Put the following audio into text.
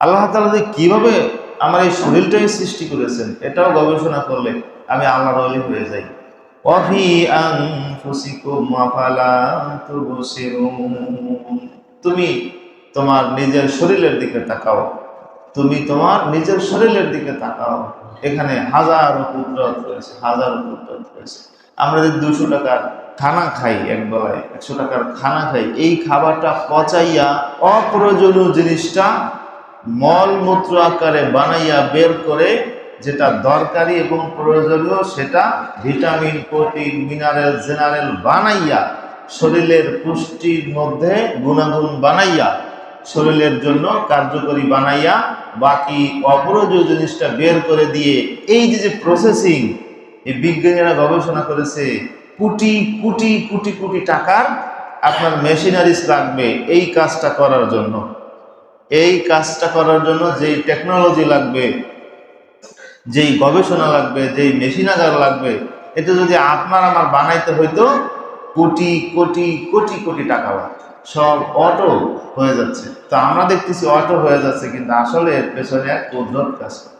আল্লাহ তালা যে কীভাবে আমার এই শরীরটাই সৃষ্টি করেছেন, এটাও গবেষণা করলে আমি আল্লাহর অলি হয়ে যাই। তুমি তোমার নিজের শরীরের দিকে তাকাও। তুমি তোমার নিজের শরীরের দিকে তাকাও। এখানে হাজারো কুদরত রয়েছে, হাজারো কুদরত রয়েছে। আমরা যদি দুশো টাকার খানা খাই এক বেলায় একশো টাকার খানা খাই, এই খাবারটা পচাইয়া অপ্রয়োজনীয় জিনিসটা মলমূত্র আকারে বানাইয়া বের করে যেটা দরকারি এবং প্রয়োজনীয়, সেটা ভিটামিন, প্রোটিন, মিনারেল, জেনারেল বানাইয়া শরীরের পুষ্টির মধ্যে গুণাগুণ বানাইয়া শরীরের জন্য কার্যকরী বানাইয়া বাকি অপ্রয়োজনীয় জিনিসটা বের করে দিয়ে এই যে যে প্রসেসিং এই বিজ্ঞানীরা গবেষণা করেছে, কোটি কোটি কোটি কোটি টাকার আপনার মেশিনারিজ লাগবে এই কাজটা করার জন্য। এই কাজটা করার জন্য যেই টেকনোলজি লাগবে, যেই গবেষণা লাগবে, যেই মেশিনাগার লাগবে এটা যদি আপনার আমার বানাইতে হইতো, কোটি কোটি কোটি কোটি টাকা সব অটো হয়ে যাচ্ছে তো আমরা দেখতেছি অটো হয়ে যাচ্ছে, কিন্তু আসলে এর পেছনে এক কুদরত কাজ করে।